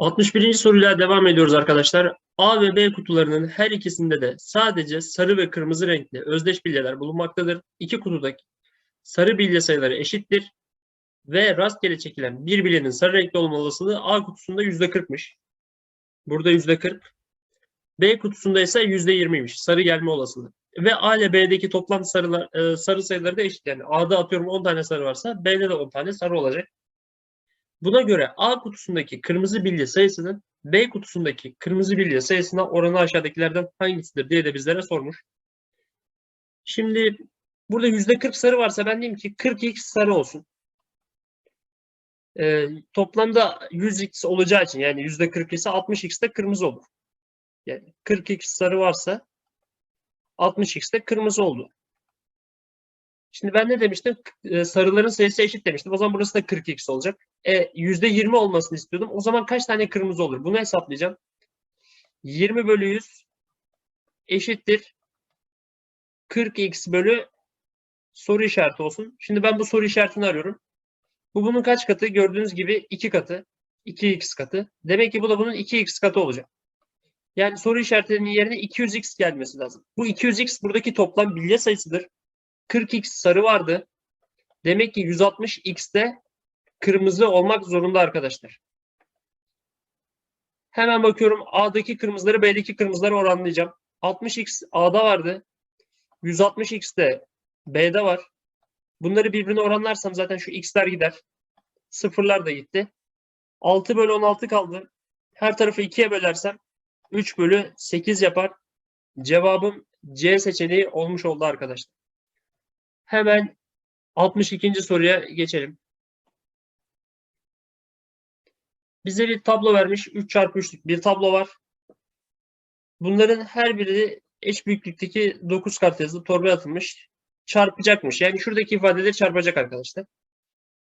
61. soruyla devam ediyoruz arkadaşlar. A ve B kutularının her ikisinde de sadece sarı ve kırmızı renkli özdeş bilyeler bulunmaktadır. İki kutudaki sarı bilye sayıları eşittir ve rastgele çekilen bir bilyenin sarı renkli olma olasılığı A kutusunda %40'mış. Burada %40. B kutusunda ise %20'ymiş. Sarı gelme olasılığı. Ve A ile B'deki toplam sarılar, e, sarı sayıları da eşit. Yani A'da atıyorum 10 tane sarı varsa B'de de 10 tane sarı olacak. Buna göre A kutusundaki kırmızı bilye sayısının B kutusundaki kırmızı bilye sayısına oranı aşağıdakilerden hangisidir diye de bizlere sormuş. Şimdi burada %40 sarı varsa ben diyeyim ki 40x sarı olsun. Ee, toplamda 100x olacağı için yani %40 ise 60x de kırmızı olur. Yani 40x sarı varsa 60x de kırmızı oldu. Şimdi ben ne demiştim? Ee, Sarıların sayısı eşit demiştim. O zaman burası da 40x olacak. E, %20 olmasını istiyordum. O zaman kaç tane kırmızı olur? Bunu hesaplayacağım. 20 bölü 100 eşittir 40x bölü soru işareti olsun. Şimdi ben bu soru işaretini arıyorum. Bu bunun kaç katı? Gördüğünüz gibi 2 katı. 2x katı. Demek ki bu da bunun 2x katı olacak. Yani soru işaretinin yerine 200x gelmesi lazım. Bu 200x buradaki toplam bilye sayısıdır. 40x sarı vardı. Demek ki 160x de kırmızı olmak zorunda arkadaşlar. Hemen bakıyorum A'daki kırmızıları B'deki kırmızıları oranlayacağım. 60x A'da vardı. 160x de B'de var. Bunları birbirine oranlarsam zaten şu x'ler gider. Sıfırlar da gitti. 6 bölü 16 kaldı. Her tarafı 2'ye bölersem 3 bölü 8 yapar. Cevabım C seçeneği olmuş oldu arkadaşlar. Hemen 62. soruya geçelim. Bize bir tablo vermiş. 3 çarpı 3'lük bir tablo var. Bunların her biri eş büyüklükteki 9 kart yazılı torbaya atılmış. Çarpacakmış. Yani şuradaki ifadeleri çarpacak arkadaşlar.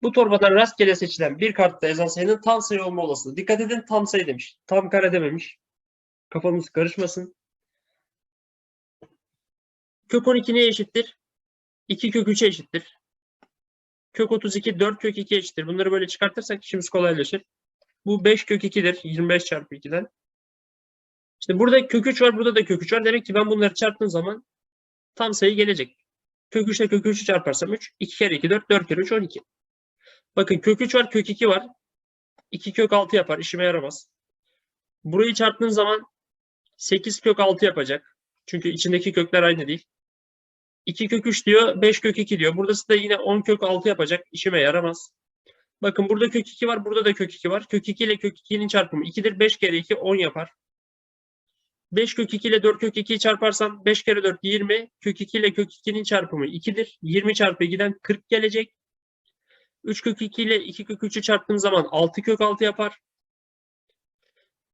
Bu torbadan rastgele seçilen bir kartta yazan sayının tam sayı olma olasılığı. Dikkat edin tam sayı demiş. Tam kare dememiş. Kafamız karışmasın. Kök 12 neye eşittir? 2 kök 3'e eşittir. Kök 32 4 kök 2 eşittir. Bunları böyle çıkartırsak işimiz kolaylaşır. Bu 5 kök 2'dir. 25 çarpı 2'den. İşte burada kök 3 var. Burada da kök 3 var. Demek ki ben bunları çarptığım zaman tam sayı gelecek. Kök 3 ile kök 3'ü çarparsam 3. 2 kere 2 4. 4 kere 3 12. Bakın kök 3 var. Kök 2 var. 2 kök 6 yapar. İşime yaramaz. Burayı çarptığın zaman 8 kök 6 yapacak. Çünkü içindeki kökler aynı değil. 2 kök 3 diyor, 5 kök 2 diyor. Burası da yine 10 kök 6 yapacak. İşime yaramaz. Bakın burada kök 2 var, burada da kök 2 var. Kök 2 ile kök 2'nin çarpımı 2'dir. 5 kere 2 10 yapar. 5 kök 2 ile 4 kök 2'yi çarparsam 5 kere 4 20. Kök 2 ile kök 2'nin çarpımı 2'dir. 20 çarpı 2'den 40 gelecek. 3 kök 2 ile 2 kök 3'ü çarptığım zaman 6 kök 6 yapar.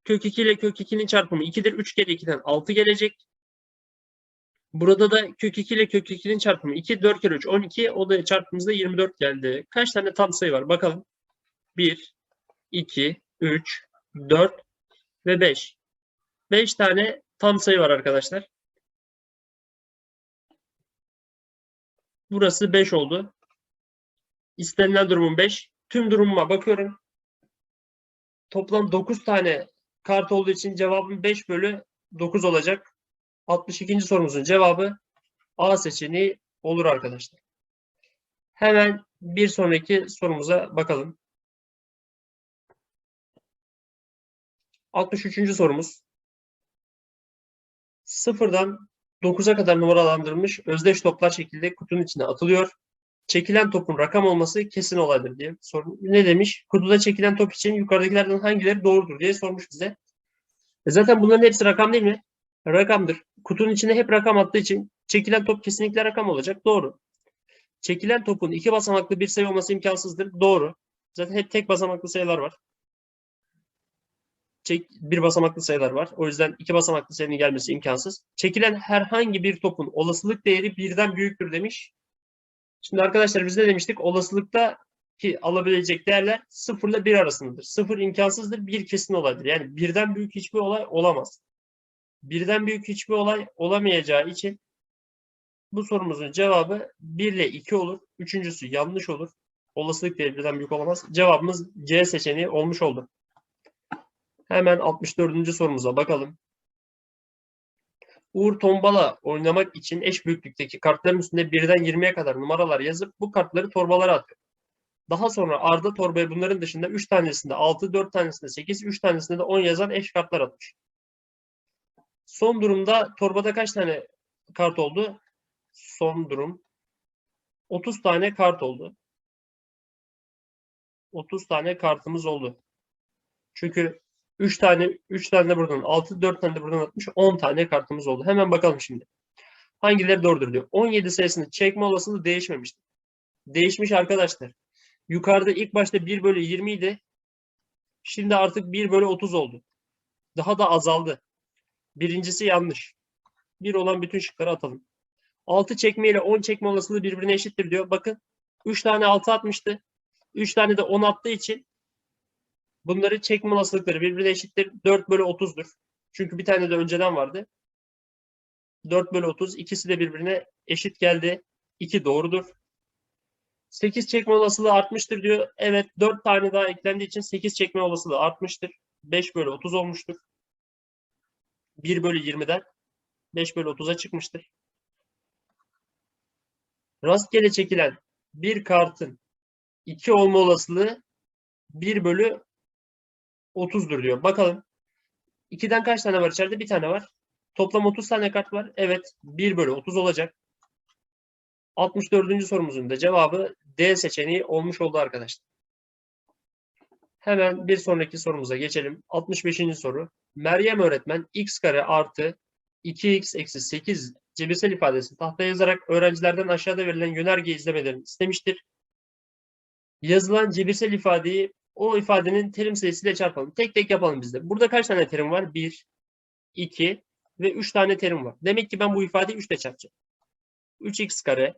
Kök 2 ile kök 2'nin çarpımı 2'dir. 3 kere 2'den 6 gelecek. Burada da kök 2 ile kök 2'nin çarpımı 2, 4 kere 3, 12. O da çarptığımızda 24 geldi. Kaç tane tam sayı var? Bakalım. 1, 2, 3, 4 ve 5. 5 tane tam sayı var arkadaşlar. Burası 5 oldu. İstenilen durumum 5. Tüm durumuma bakıyorum. Toplam 9 tane kart olduğu için cevabım 5 bölü 9 olacak. 62. sorumuzun cevabı A seçeneği olur arkadaşlar. Hemen bir sonraki sorumuza bakalım. 63. sorumuz. Sıfırdan 9'a kadar numaralandırılmış özdeş toplar şekilde kutunun içine atılıyor. Çekilen topun rakam olması kesin olaydır diye sormuş. Ne demiş? Kutuda çekilen top için yukarıdakilerden hangileri doğrudur diye sormuş bize. E zaten bunların hepsi rakam değil mi? rakamdır. Kutunun içine hep rakam attığı için çekilen top kesinlikle rakam olacak. Doğru. Çekilen topun iki basamaklı bir sayı olması imkansızdır. Doğru. Zaten hep tek basamaklı sayılar var. Çek, bir basamaklı sayılar var. O yüzden iki basamaklı sayının gelmesi imkansız. Çekilen herhangi bir topun olasılık değeri birden büyüktür demiş. Şimdi arkadaşlar biz ne demiştik? Olasılıkta ki alabilecek değerler 0 ile 1 arasındadır. 0 imkansızdır, 1 kesin olaydır. Yani birden büyük hiçbir olay olamaz birden büyük hiçbir olay olamayacağı için bu sorumuzun cevabı 1 ile 2 olur. Üçüncüsü yanlış olur. Olasılık değeri birden büyük olamaz. Cevabımız C seçeneği olmuş oldu. Hemen 64. sorumuza bakalım. Uğur tombala oynamak için eş büyüklükteki kartların üstünde birden 20'ye kadar numaralar yazıp bu kartları torbalara atıyor. Daha sonra Arda torbaya bunların dışında 3 tanesinde 6, 4 tanesinde 8, 3 tanesinde de 10 yazan eş kartlar atmış. Son durumda torbada kaç tane kart oldu? Son durum 30 tane kart oldu. 30 tane kartımız oldu. Çünkü 3 tane 3 tane de buradan 6 4 tane de buradan atmış 10 tane kartımız oldu. Hemen bakalım şimdi. Hangileri doğrudur diyor. 17 sayısını çekme olasılığı değişmemiştir. Değişmiş arkadaşlar. Yukarıda ilk başta 1 bölü 20 idi. Şimdi artık 1 bölü 30 oldu. Daha da azaldı. Birincisi yanlış. 1 olan bütün şıkları atalım. 6 çekme ile 10 çekme olasılığı birbirine eşittir diyor. Bakın 3 tane 6 atmıştı. 3 tane de 10 attığı için bunları çekme olasılıkları birbirine eşittir. 4 bölü 30'dur. Çünkü bir tane de önceden vardı. 4 bölü 30. ikisi de birbirine eşit geldi. 2 doğrudur. 8 çekme olasılığı artmıştır diyor. Evet 4 tane daha eklendiği için 8 çekme olasılığı artmıştır. 5 bölü 30 olmuştur. 1 bölü 20'den 5 bölü 30'a çıkmıştır. Rastgele çekilen bir kartın 2 olma olasılığı 1 bölü 30'dur diyor. Bakalım. 2'den kaç tane var içeride? Bir tane var. Toplam 30 tane kart var. Evet. 1 bölü 30 olacak. 64. sorumuzun da cevabı D seçeneği olmuş oldu arkadaşlar. Hemen bir sonraki sorumuza geçelim. 65. soru. Meryem öğretmen x kare artı 2x eksi 8 cebirsel ifadesini tahtaya yazarak öğrencilerden aşağıda verilen yönerge izlemelerini istemiştir. Yazılan cebirsel ifadeyi o ifadenin terim sayısıyla çarpalım. Tek tek yapalım biz de. Burada kaç tane terim var? 1, 2 ve 3 tane terim var. Demek ki ben bu ifadeyi 3 ile çarpacağım. 3x kare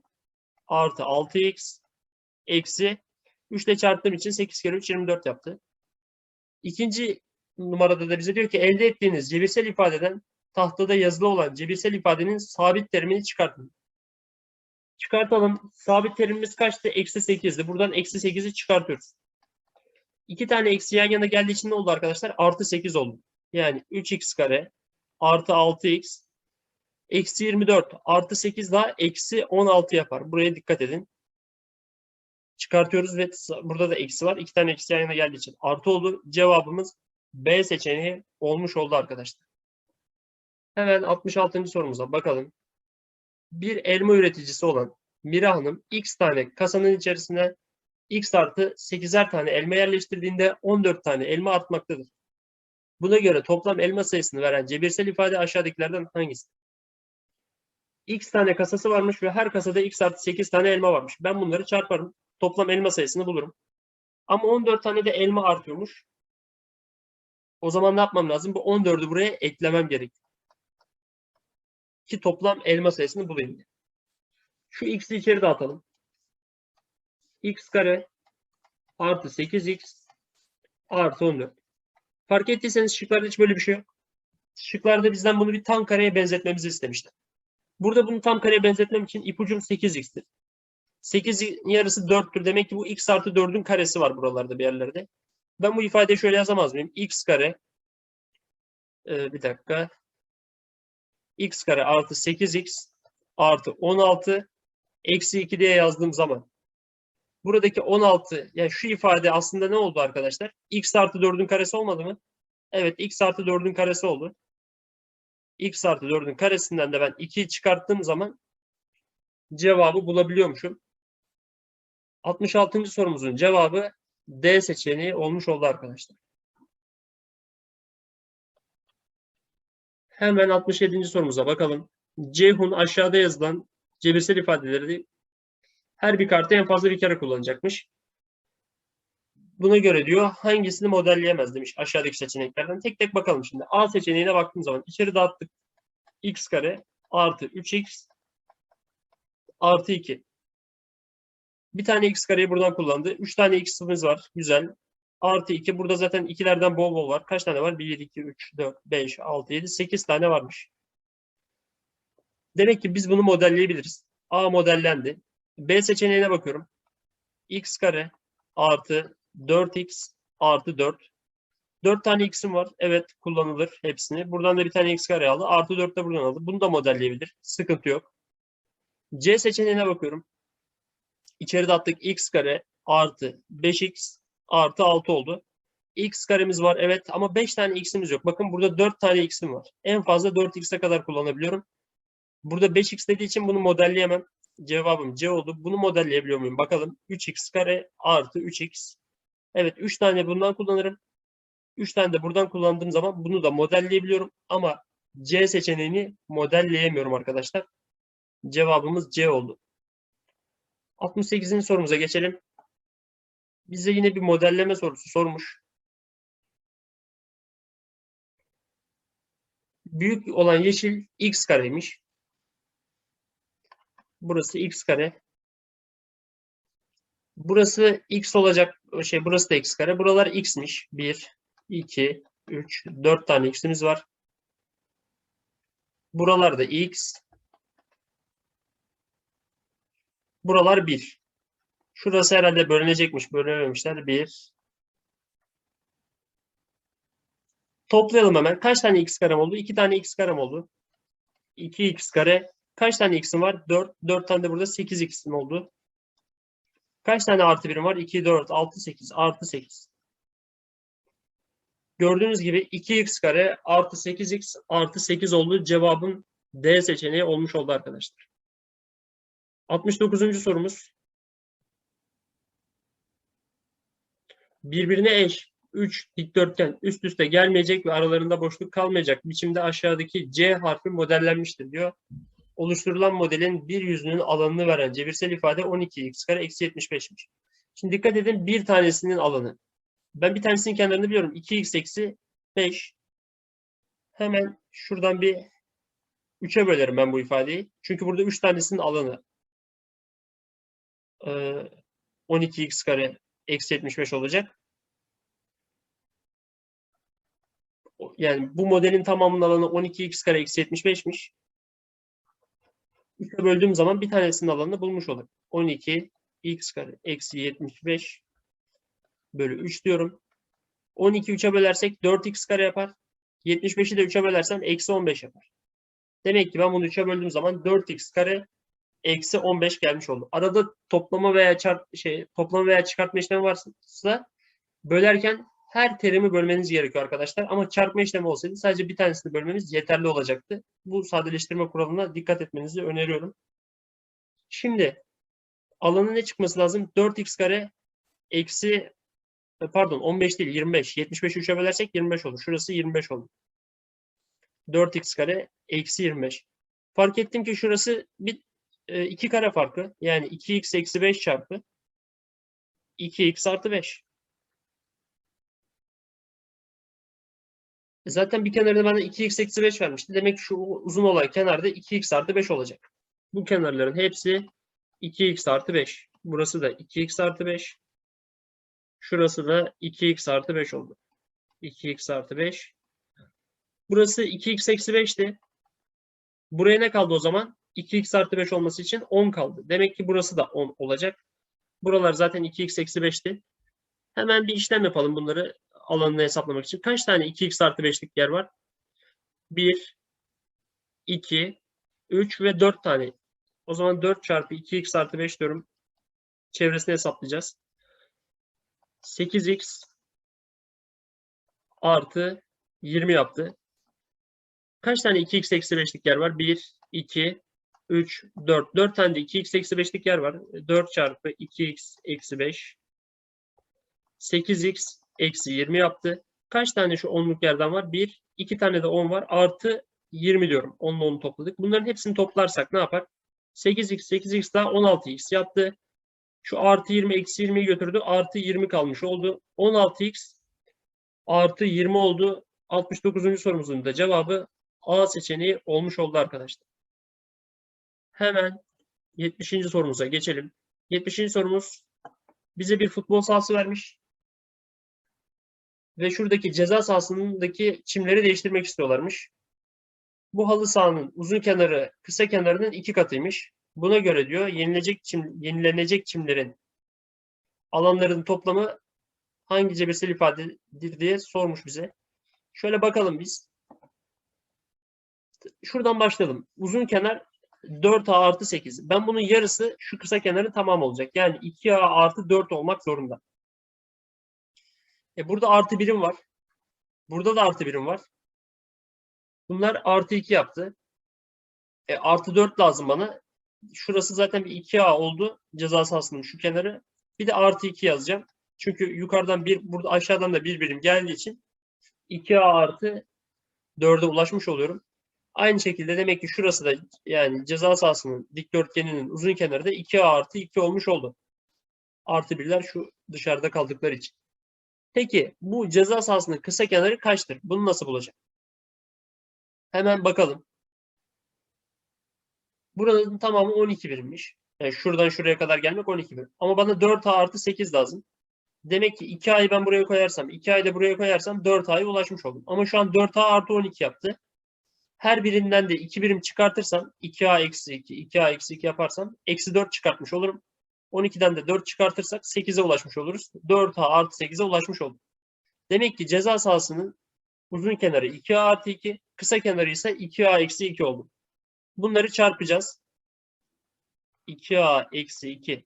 artı 6x eksi 3 ile çarptığım için 8 kere 3 24 yaptı. İkinci numarada da bize diyor ki elde ettiğiniz cebirsel ifadeden tahtada yazılı olan cebirsel ifadenin sabit terimini çıkartın. Çıkartalım. Sabit terimimiz kaçtı? Eksi 8'di. Buradan eksi 8'i çıkartıyoruz. İki tane eksi yan yana geldiği için ne oldu arkadaşlar? Artı 8 oldu. Yani 3x kare artı 6x eksi 24 artı 8 daha eksi 16 yapar. Buraya dikkat edin. Çıkartıyoruz ve burada da eksi var. İki tane eksi yan yana geldiği için artı oldu. Cevabımız B seçeneği olmuş oldu arkadaşlar. Hemen 66. sorumuza bakalım. Bir elma üreticisi olan Mira Hanım x tane kasanın içerisine x artı 8'er tane elma yerleştirdiğinde 14 tane elma artmaktadır. Buna göre toplam elma sayısını veren cebirsel ifade aşağıdakilerden hangisi? x tane kasası varmış ve her kasada x artı 8 tane elma varmış. Ben bunları çarparım. Toplam elma sayısını bulurum. Ama 14 tane de elma artıyormuş. O zaman ne yapmam lazım? Bu 14'ü buraya eklemem gerekiyor. Ki toplam elma sayısını bulayım. Şu x'i içeri dağıtalım. x kare artı 8x artı 14. Fark ettiyseniz şıklarda hiç böyle bir şey yok. Şıklarda bizden bunu bir tam kareye benzetmemizi istemişler. Burada bunu tam kareye benzetmem için ipucum 8x'tir. 8'in yarısı 4'tür. Demek ki bu x artı 4'ün karesi var buralarda bir yerlerde. Ben bu ifadeyi şöyle yazamaz mıyım? x kare ee, bir dakika x kare artı 8x artı 16 eksi 2 diye yazdığım zaman buradaki 16 yani şu ifade aslında ne oldu arkadaşlar? x artı 4'ün karesi olmadı mı? Evet x artı 4'ün karesi oldu. x artı 4'ün karesinden de ben 2'yi çıkarttığım zaman cevabı bulabiliyormuşum. 66. sorumuzun cevabı D seçeneği olmuş oldu arkadaşlar. Hemen 67. sorumuza bakalım. Ceyhun aşağıda yazılan cebirsel ifadeleri her bir kartı en fazla bir kere kullanacakmış. Buna göre diyor hangisini modelleyemez demiş aşağıdaki seçeneklerden. Tek tek bakalım şimdi. A seçeneğine baktığım zaman içeri dağıttık. x kare artı 3x artı 2. Bir tane x kareyi buradan kullandı. 3 tane x'imiz var. Güzel. Artı 2. Burada zaten ikilerden bol bol var. Kaç tane var? 1, 2, 3, 4, 5, 6, 7, 8 tane varmış. Demek ki biz bunu modelleyebiliriz. A modellendi. B seçeneğine bakıyorum. x kare artı 4x artı 4. 4 tane x'im var. Evet kullanılır hepsini. Buradan da bir tane x kare aldı. Artı 4 de buradan aldı. Bunu da modelleyebilir. Sıkıntı yok. C seçeneğine bakıyorum. İçeride attık x kare artı 5x artı 6 oldu. x karemiz var evet ama 5 tane x'imiz yok. Bakın burada 4 tane x'im var. En fazla 4x'e kadar kullanabiliyorum. Burada 5x dediği için bunu modelleyemem. Cevabım C oldu. Bunu modelleyebiliyor muyum? Bakalım. 3x kare artı 3x. Evet 3 tane bundan kullanırım. 3 tane de buradan kullandığım zaman bunu da modelleyebiliyorum. Ama C seçeneğini modelleyemiyorum arkadaşlar. Cevabımız C oldu. 68. sorumuza geçelim. Bize yine bir modelleme sorusu sormuş. Büyük olan yeşil x kareymiş. Burası x kare. Burası x olacak. Şey burası da x kare. Buralar x'miş. 1, 2, 3, 4 tane x'imiz var. Buralar da x. Buralar 1. Şurası herhalde bölünecekmiş. Bölünememişler. 1. Toplayalım hemen. Kaç tane x karem oldu? 2 tane x karem oldu. 2x kare. Kaç tane x'im var? 4. 4 tane de burada 8x'im oldu. Kaç tane artı birim var? 2, 4, 6, 8. Artı 8. Gördüğünüz gibi 2x kare artı 8x artı 8 oldu. Cevabın D seçeneği olmuş oldu arkadaşlar. 69. sorumuz. Birbirine eş 3 dikdörtgen üst üste gelmeyecek ve aralarında boşluk kalmayacak biçimde aşağıdaki C harfi modellenmiştir diyor. Oluşturulan modelin bir yüzünün alanını veren cebirsel ifade 12x kare eksi 75'miş. Şimdi dikkat edin bir tanesinin alanı. Ben bir tanesinin kenarını biliyorum. 2x eksi 5. Hemen şuradan bir 3'e bölerim ben bu ifadeyi. Çünkü burada 3 tanesinin alanı. Ee, 12x kare eksi 75 olacak. Yani bu modelin tamamının alanı 12x kare eksi 75'miş. 3'e böldüğüm zaman bir tanesinin alanını bulmuş olurum. 12 x kare eksi 75 bölü 3 diyorum. 12 3'e bölersek 4x kare yapar. 75'i de 3'e bölersem eksi 15 yapar. Demek ki ben bunu 3'e böldüğüm zaman 4x kare eksi 15 gelmiş oldu. Arada toplama veya çarp şey toplama veya çıkartma işlemi varsa bölerken her terimi bölmeniz gerekiyor arkadaşlar. Ama çarpma işlemi olsaydı sadece bir tanesini bölmemiz yeterli olacaktı. Bu sadeleştirme kuralına dikkat etmenizi öneriyorum. Şimdi alanın ne çıkması lazım? 4x kare eksi pardon 15 değil 25. 75'i 3'e bölersek 25 olur. Şurası 25 olur. 4x kare eksi 25. Fark ettim ki şurası bir e, iki kare farkı. Yani 2x eksi 5 çarpı 2x artı 5. E, Zaten bir kenarda bana 2x eksi 5 vermişti. Demek ki şu uzun olan kenarda 2x artı 5 olacak. Bu kenarların hepsi 2x artı 5. Burası da 2x artı 5. Şurası da 2x artı 5 oldu. 2x artı 5. Burası 2x eksi 5'ti. Buraya ne kaldı o zaman? 2x artı 5 olması için 10 kaldı. Demek ki burası da 10 olacak. Buralar zaten 2x eksi 5'ti. Hemen bir işlem yapalım bunları alanını hesaplamak için. Kaç tane 2x artı 5'lik yer var? 1, 2, 3 ve 4 tane. O zaman 4 çarpı 2x artı 5 diyorum. Çevresini hesaplayacağız. 8x artı 20 yaptı. Kaç tane 2x eksi 5'lik yer var? 1, 2, 3, 4. 4 tane de 2x eksi 5'lik yer var. 4 çarpı 2x eksi 5. 8x eksi 20 yaptı. Kaç tane şu onluk yerden var? 1, 2 tane de 10 var. Artı 20 diyorum. 10'la 10'u topladık. Bunların hepsini toplarsak ne yapar? 8x, 8x daha 16x yaptı. Şu artı 20, eksi 20'yi götürdü. Artı 20 kalmış oldu. 16x artı 20 oldu. 69. sorumuzun da cevabı A seçeneği olmuş oldu arkadaşlar. Hemen 70. sorumuza geçelim. 70. sorumuz bize bir futbol sahası vermiş. Ve şuradaki ceza sahasındaki çimleri değiştirmek istiyorlarmış. Bu halı sahanın uzun kenarı kısa kenarının iki katıymış. Buna göre diyor yenilecek çim, yenilenecek çimlerin alanların toplamı hangi cebirsel ifadedir diye sormuş bize. Şöyle bakalım biz. Şuradan başlayalım. Uzun kenar 4A artı 8. Ben bunun yarısı şu kısa kenarın tamam olacak. Yani 2A artı 4 olmak zorunda. E burada artı birim var. Burada da artı birim var. Bunlar artı 2 yaptı. E, artı 4 lazım bana. Şurası zaten bir 2A oldu. Ceza sahasının şu kenarı. Bir de artı 2 yazacağım. Çünkü yukarıdan bir, burada aşağıdan da bir birim geldiği için 2A artı 4'e ulaşmış oluyorum. Aynı şekilde demek ki şurası da yani ceza sahasının dikdörtgeninin uzun kenarı da 2A artı 2 olmuş oldu. Artı birler şu dışarıda kaldıkları için. Peki bu ceza sahasının kısa kenarı kaçtır? Bunu nasıl bulacağım? Hemen bakalım. Buranın tamamı 12 birimmiş. Yani şuradan şuraya kadar gelmek 12 birim. Ama bana 4A artı 8 lazım. Demek ki 2A'yı ben buraya koyarsam, 2A'yı da buraya koyarsam 4A'ya ulaşmış oldum. Ama şu an 4A artı 12 yaptı. Her birinden de 2 birim çıkartırsam 2A eksi 2, 2A eksi 2 yaparsam eksi 4 çıkartmış olurum. 12'den de 4 çıkartırsak 8'e ulaşmış oluruz. 4A artı 8'e ulaşmış olduk. Demek ki ceza sahasının uzun kenarı 2A artı 2, kısa kenarı ise 2A eksi 2 oldu. Bunları çarpacağız. 2A eksi 2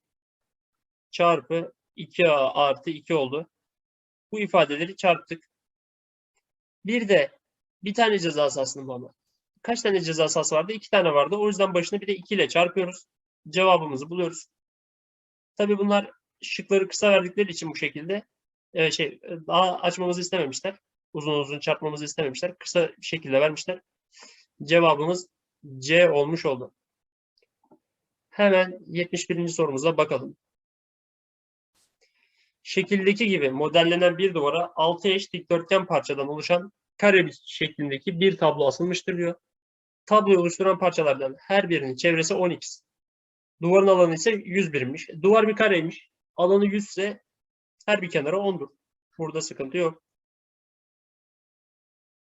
çarpı 2A artı 2 oldu. Bu ifadeleri çarptık. Bir de bir tane ceza sahasının bana. Kaç tane ceza sahası vardı? İki tane vardı. O yüzden başına bir de 2 ile çarpıyoruz. Cevabımızı buluyoruz. Tabii bunlar şıkları kısa verdikleri için bu şekilde e, şey daha açmamızı istememişler. Uzun uzun çarpmamızı istememişler. Kısa bir şekilde vermişler. Cevabımız C olmuş oldu. Hemen 71. sorumuza bakalım. Şekildeki gibi modellenen bir duvara 6 eş dikdörtgen parçadan oluşan kare şeklindeki bir tablo asılmıştır diyor. Tabloyu oluşturan parçalardan her birinin çevresi 10x. Duvarın alanı ise 100 birimmiş. Duvar bir kareymiş. Alanı 100 ise her bir kenara 10'dur. Burada sıkıntı yok.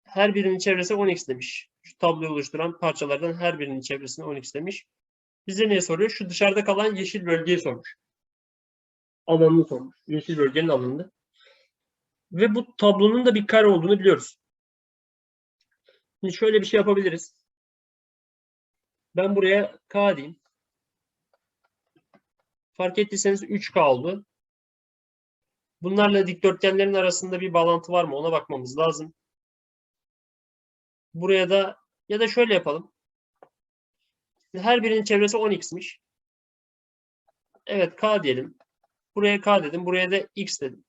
Her birinin çevresi 10x demiş. Şu tabloyu oluşturan parçalardan her birinin çevresine 10x demiş. Bize ne soruyor? Şu dışarıda kalan yeşil bölgeyi sormuş. Alanını sormuş. Yeşil bölgenin alanını. Ve bu tablonun da bir kare olduğunu biliyoruz. Şimdi şöyle bir şey yapabiliriz. Ben buraya K diyeyim. Fark ettiyseniz 3K oldu. Bunlarla dikdörtgenlerin arasında bir bağlantı var mı? Ona bakmamız lazım. Buraya da ya da şöyle yapalım. Her birinin çevresi 10x'miş. Evet K diyelim. Buraya K dedim. Buraya da X dedim.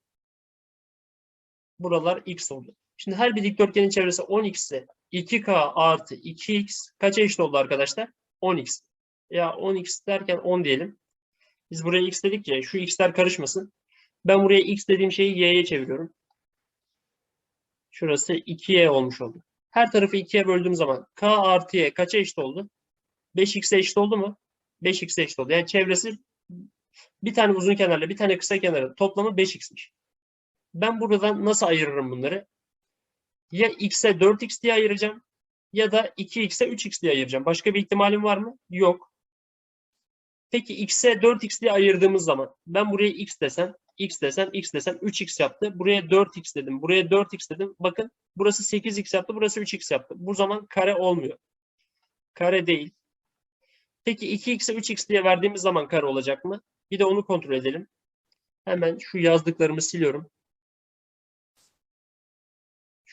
Buralar X oldu. Şimdi her bir dikdörtgenin çevresi 10x ise 2K artı 2X kaça eşit oldu arkadaşlar? 10X. Ya 10X derken 10 diyelim. Biz buraya X dedik ya şu X'ler karışmasın. Ben buraya X dediğim şeyi Y'ye çeviriyorum. Şurası 2Y olmuş oldu. Her tarafı 2'ye böldüğüm zaman K artı Y kaça eşit oldu? 5X'e eşit oldu mu? 5X'e eşit oldu. Yani çevresi bir tane uzun kenarla bir tane kısa kenarla toplamı 5X'miş. Ben buradan nasıl ayırırım bunları? Ya X'e 4X diye ayıracağım ya da 2X'e 3X diye ayıracağım. Başka bir ihtimalim var mı? Yok. Peki X'e 4X diye ayırdığımız zaman ben buraya X desem, X desem, X desem 3X yaptı. Buraya 4X dedim. Buraya 4X dedim. Bakın burası 8X yaptı. Burası 3X yaptı. Bu zaman kare olmuyor. Kare değil. Peki 2x'e 3x diye verdiğimiz zaman kare olacak mı? Bir de onu kontrol edelim. Hemen şu yazdıklarımı siliyorum.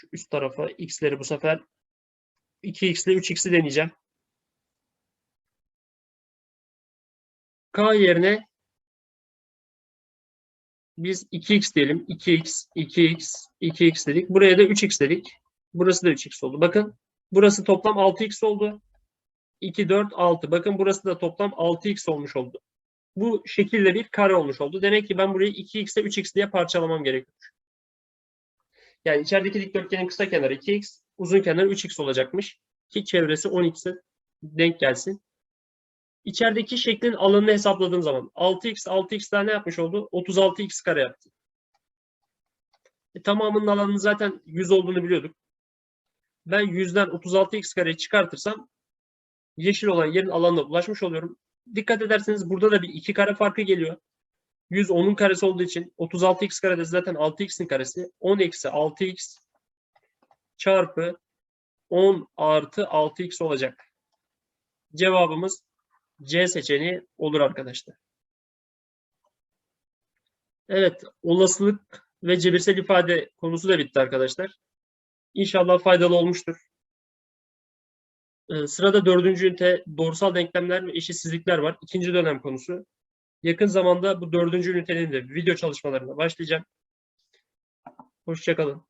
Şu üst tarafa x'leri bu sefer 2x ile 3x'i deneyeceğim. K yerine biz 2x diyelim. 2x, 2x, 2x dedik. Buraya da 3x dedik. Burası da 3x oldu. Bakın burası toplam 6x oldu. 2, 4, 6. Bakın burası da toplam 6x olmuş oldu. Bu şekilde bir kare olmuş oldu. Demek ki ben burayı 2x'e 3x diye parçalamam gerekiyor. Yani içerideki dikdörtgenin kısa kenarı 2x, uzun kenarı 3x olacakmış. Ki çevresi 10x'e denk gelsin. İçerideki şeklin alanını hesapladığım zaman 6x 6x daha ne yapmış oldu? 36x kare yaptı. E, tamamının alanının zaten 100 olduğunu biliyorduk. Ben 100'den 36x kare çıkartırsam yeşil olan yerin alanına ulaşmış oluyorum. Dikkat ederseniz burada da bir iki kare farkı geliyor. 100 10'un karesi olduğu için 36x karede zaten 6x'in karesi. 10 eksi 6x çarpı 10 artı 6x olacak. Cevabımız C seçeneği olur arkadaşlar. Evet, olasılık ve cebirsel ifade konusu da bitti arkadaşlar. İnşallah faydalı olmuştur. Ee, Sırada dördüncü ünite doğrusal denklemler ve eşitsizlikler var. İkinci dönem konusu. Yakın zamanda bu dördüncü ünitenin de video çalışmalarına başlayacağım. Hoşçakalın.